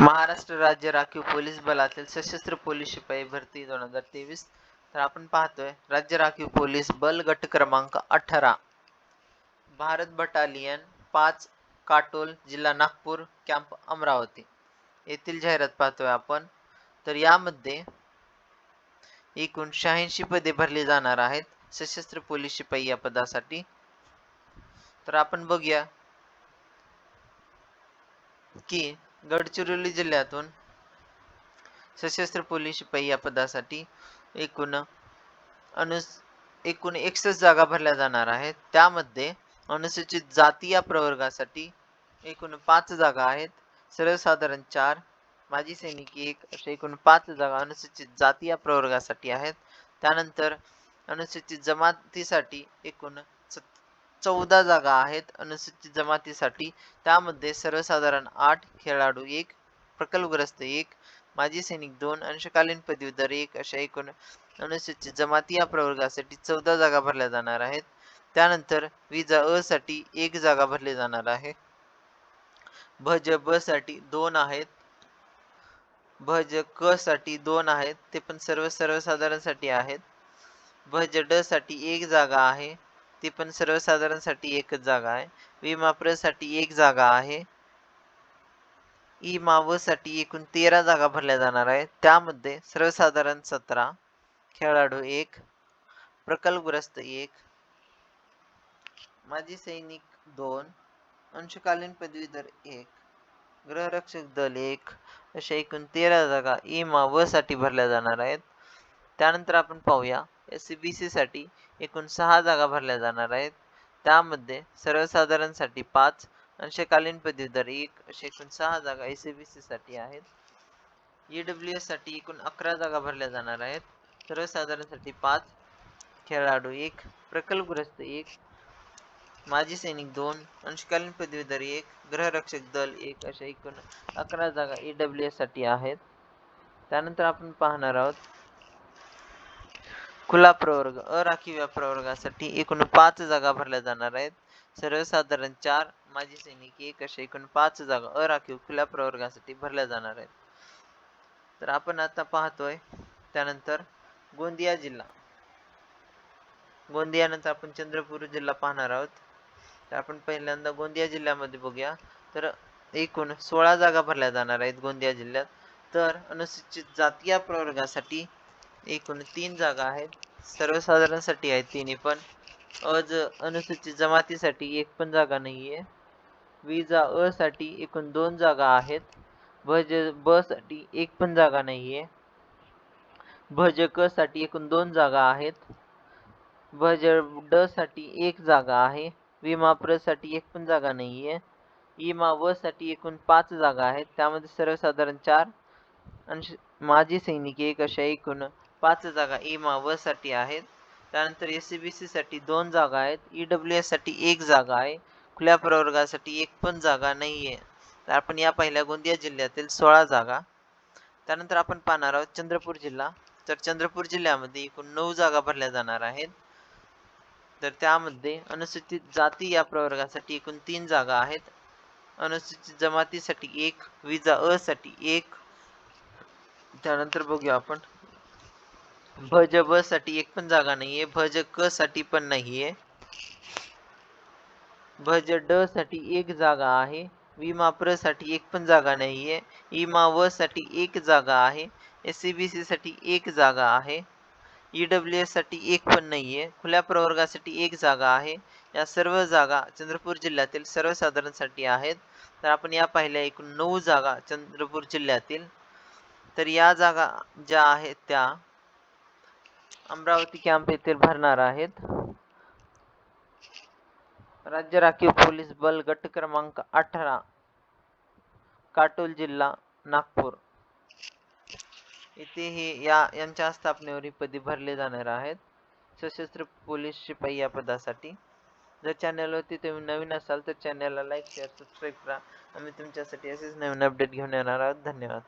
महाराष्ट्र राज्य राखीव पोलीस बलातील सशस्त्र पोलीस शिपाई भरती दोन हजार तेवीस. तर आपण पाहतोय राज्य राखीव पोलीस बल गट क्रमांक अठरा. भारत बटालियन पाच काटोल जिल्हा नागपूर कॅम्प अमरावती. येथील जाहिरात पाहतोय आपण. तर यामध्ये एकूण शहाऐंशी पदे भरली जाणार आहेत सशस्त्र पोलीस शिपाई या पदासाठी. तर आपण बघूया की गडचिरोली जिल्ह्यातून सशस्त्र पोलीस शिपाई या पदासाठी एकूण अनु एकूण एकसष्ट जागा भरल्या जाणार आहेत. त्यामध्ये अनुसूचित जाती या प्रवर्गासाठी एकूण पाच जागा आहेत. सर्वसाधारण चार माजी सैनिक एक अशा एकूण पाच जागा अनुसूचित जाती या प्रवर्गासाठी आहेत. त्यानंतर अनुसूचित जमातीसाठी एकूण चौदा जागा आहेत अनुसूचित जमातीसाठी. त्यामध्ये सर्वसाधारण आठ खेळाडू एक प्रकल्पग्रस्त एक माजी सैनिक दोन अंशकालीन पदवीधर एक अशा एकूण अनुसूचित जमाती या प्रवर्गासाठी चौदा जागा भरल्या जाणार आहेत. त्यानंतर विजा अ साठी एक जागा भरली जाणार आहे. भज ब साठी दोन आहेत. भज क साठी दोन आहेत. ते पण सर्व सर्वसाधारणसाठी आहेत. भज ड साठी एक जागा आहे. ती पण सर्वसाधारणसाठी एकच जागा आहे. विमा प्रसाठी एक जागा आहे. ई मावसाठी एकूण तेरा जागा भरल्या जाणार आहेत. त्यामध्ये सर्वसाधारण सतरा खेळाडू एक प्रकल्पग्रस्त एक माजी सैनिक दोन अंशकालीन पदवीधर एक गृहरक्षक दल एक अशा एकूण तेरा जागा ई व साठी भरल्या जाणार आहेत. त्यानंतर आपण पाहूया सी बी सीसाठी एकूण सहा जागा भरल्या जाणार आहेत. त्यामध्ये सर्वसाधारणसाठी पाच अंशकालीन पदवीधर एक अशा एकूण सहा जागा एस सी बी सीसाठी आहेत ई डब्ल्यू एकूण अकरा जागा भरल्या जाणार आहेत. सर्वसाधारणसाठी पाच खेळाडू एक प्रकल्पग्रस्त एक माजी सैनिक दोन अंशकालीन पदवीधर एक गृहरक्षक दल एक अशा एकूण अकरा जागा ई डब्ल्यू एससाठी आहेत. त्यानंतर आपण पाहणार आहोत खुला प्रवर्ग अराखीव या प्रवर्गासाठी एकूण पाच जागा भरल्या जाणार आहेत. सर्वसाधारण चार माजी सैनिक एक अशा एकूण पाच जागा अराखीव खुल्या प्रवर्गासाठी भरल्या जाणार आहेत. तर आपण आता पाहतोय त्यानंतर गोंदिया जिल्हा. गोंदियानंतर आपण चंद्रपूर जिल्हा पाहणार आहोत. तर आपण पहिल्यांदा गोंदिया जिल्ह्यामध्ये बघूया. तर एकूण सोळा जागा भरल्या जाणार आहेत गोंदिया जिल्ह्यात. तर अनुसूचित जाती या प्रवर्गासाठी एकूण तीन जागा आहेत. सर्वसाधारणसाठी आहेत तिन्ही पण अज अनुसूचित जमातीसाठी एक पण जागा नाहीये. विजा अ साठी एकूण दोन जागा आहेत. भज ब साठी एक पण जागा नाहीये. भज क साठी एकूण दोन जागा आहेत. भज ड साठी एक जागा आहे. विमा प्रसाठी एक पण जागा नाहीये. इमा व साठी एकूण पाच जागा आहेत. त्यामध्ये सर्वसाधारण चार. आणि माजी सैनिक एक अशा एकूण पाच जागा एमा व साठी आहेत. त्यानंतर एस सी बी सी साठी दोन जागा आहेत. ई डब्ल्यू एससाठी एक जागा आहे. खुल्या प्रवर्गासाठी एक पण जागा नाहीये. तर आपण या पहिल्या गोंदिया जिल्ह्यातील सोळा जागा. त्यानंतर आपण पाहणार आहोत चंद्रपूर जिल्हा. तर चंद्रपूर जिल्ह्यामध्ये एकूण नऊ जागा भरल्या जाणार आहेत. तर त्यामध्ये अनुसूचित जाती या प्रवर्गासाठी एकूण तीन जागा आहेत. अनुसूचित जमातीसाठी एक विजा अ साठी एक. त्यानंतर बघूया आपण. भज ब साठी एक पण जागा नाहीये भज क साठी पण नाहीये. भज ड साठी एक जागा आहे विमा प्रसाठी एक पण जागा नाहीये इमा व साठी एक जागा आहे एस सी बी सी साठी एक जागा आहे ई एससाठी एक पण नाहीये खुल्या प्रवर्गासाठी एक जागा आहे. या सर्व जागा चंद्रपूर जिल्ह्यातील सर्वसाधारणसाठी आहेत. तर आपण या पाहिल्या एकूण नऊ जागा चंद्रपूर जिल्ह्यातील. तर या जागा ज्या आहेत त्या अमरावती कॅम्प येथे भरणार आहेत. राज्य राखीव पोलीस बल गट क्रमांक अठरा काटोल जिल्हा नागपूर. येथे या यांच्या स्थापनेवर पदी भरले जाणार आहेत. सशस्त्र पोलीस शिपाई या पदासाठी. जर चॅनलवरती तुम्ही नवीन असाल तर चॅनलला लाईक शेअर सबस्क्राईब करा. आम्ही तुमच्यासाठी असेच नवीन अपडेट घेऊन येणार आहोत. धन्यवाद.